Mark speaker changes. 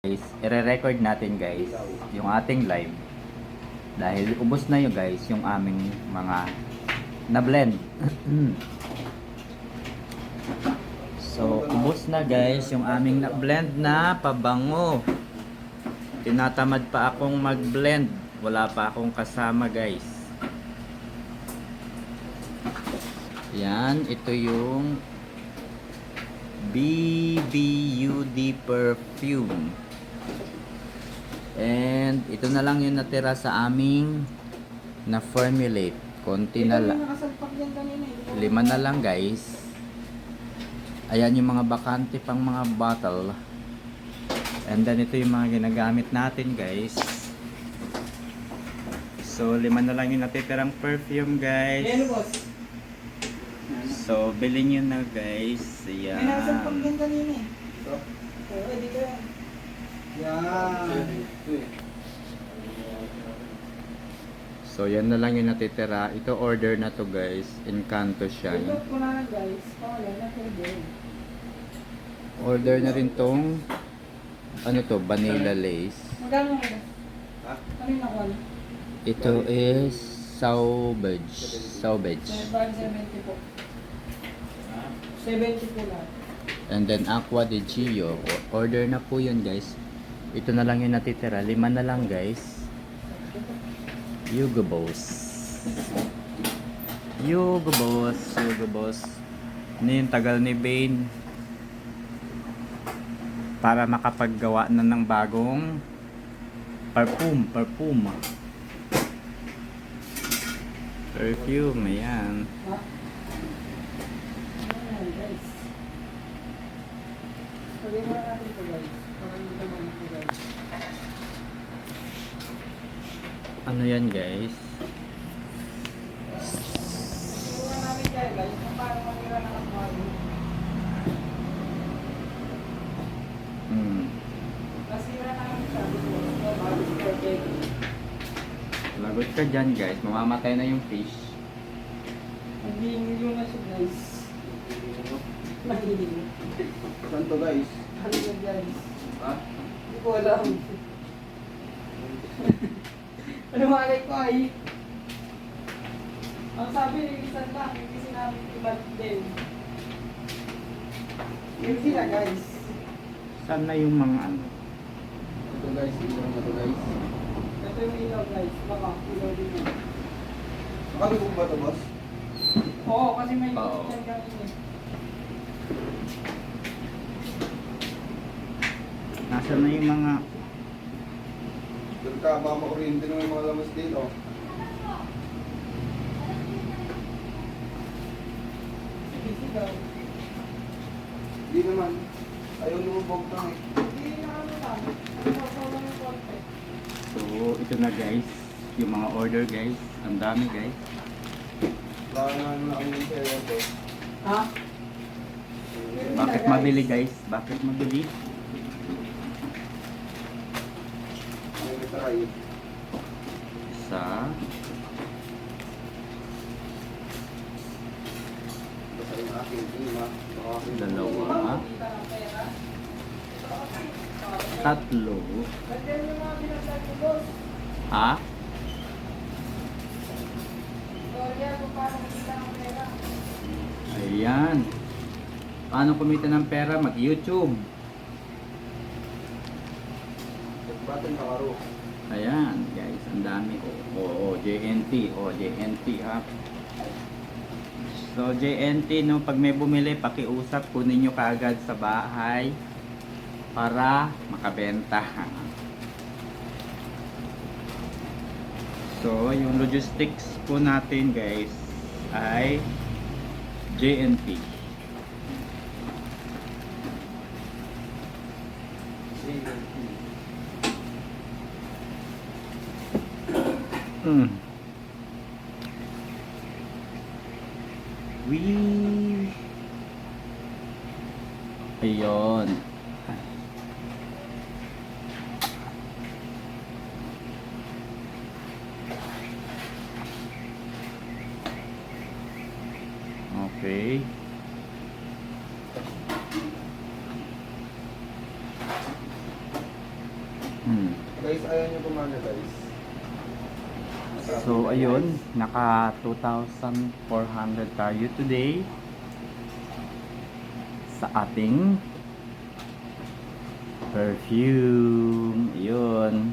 Speaker 1: guys, ire-record natin guys yung ating live dahil ubos na yun guys yung aming mga na-blend. so, ubos na guys yung aming na-blend na pabango. Tinatamad pa akong mag-blend. Wala pa akong kasama guys. Yan, ito yung BBUD perfume. And ito na lang yung natira sa aming na formulate. Konti na lang.
Speaker 2: Eh.
Speaker 1: Lima na lang guys. Ayan yung mga bakante pang mga bottle. And then ito yung mga ginagamit natin guys. So lima na lang yung natitirang perfume guys.
Speaker 2: Boss?
Speaker 1: So bilhin nyo na guys.
Speaker 2: May
Speaker 1: Ayan.
Speaker 2: eh. Yan. Yan.
Speaker 1: So yan na lang yung natitira. Ito order na to guys. Encanto
Speaker 2: Ito,
Speaker 1: Shine.
Speaker 2: kuna na guys. Pangalan na pwede.
Speaker 1: Order na rin tong ano to, vanilla lace.
Speaker 2: Magkano nga?
Speaker 3: Ha?
Speaker 2: Ano yung nakuha?
Speaker 1: Ito is saubage. Saubage.
Speaker 2: 770 po. 70 po lahat.
Speaker 1: And then Aqua de Gio. Order na po yun guys. Ito na lang yung natitira. Lima na lang guys. Yugo Boss. Yugo Boss. Yugo Boss. Ano yung tagal ni Bane? Para makapaggawa na ng bagong perfume. Perfume. Perfume. Ayan.
Speaker 2: Sabihin mo na natin ito guys. Hindi.
Speaker 1: Ano yan guys? Hmm. Lagot ka dyan guys. Mamamatay na yung fish.
Speaker 2: Naghihingi na siya guys. Naghihingi.
Speaker 3: Saan to guys?
Speaker 2: Yun guys?
Speaker 3: Ha?
Speaker 2: Hindi ko alam. ano malay ko ay? Ang sabi ni Lisan lang, hindi sinabi iba din. Yun sila guys.
Speaker 1: Saan na yung mga ano?
Speaker 3: Ito guys, ilaw na to guys.
Speaker 2: Ito yung ilaw guys. Baka ilaw din yun.
Speaker 3: Ko ba to boss?
Speaker 2: Oo, kasi may
Speaker 1: Oo.
Speaker 2: kitchen kanina.
Speaker 1: Nasaan na yung mga...
Speaker 3: Doon ka, baka ma-oriente naman yung mga lamas dito. Hindi naman. Ayaw lumubog na eh.
Speaker 1: So, ito na guys. Yung mga order guys. Ang dami guys.
Speaker 3: Baka na to.
Speaker 2: Ha?
Speaker 1: Bakit mabili guys? Bakit mabili?
Speaker 3: Try.
Speaker 1: Isa.
Speaker 3: Basta yung aking ima. Baka aking
Speaker 1: Dalawa. Tatlo. Ha? Ayan. Paano kumita ng pera? Mag-YouTube.
Speaker 3: Batin nakaro.
Speaker 1: Ayan, guys, ang dami. O, oh, oh, JNT, o, oh, JNT, ha. So, JNT, no, pag may bumili, pakiusap, kunin nyo kaagad sa bahay para makabenta. So, yung logistics po natin, guys, ay JNT. Mm. Wee. Ayun. Okay.
Speaker 3: Guys, ayaw nyo kumana guys.
Speaker 1: So ayun, naka 2,400 tayo today sa ating perfume. Yun.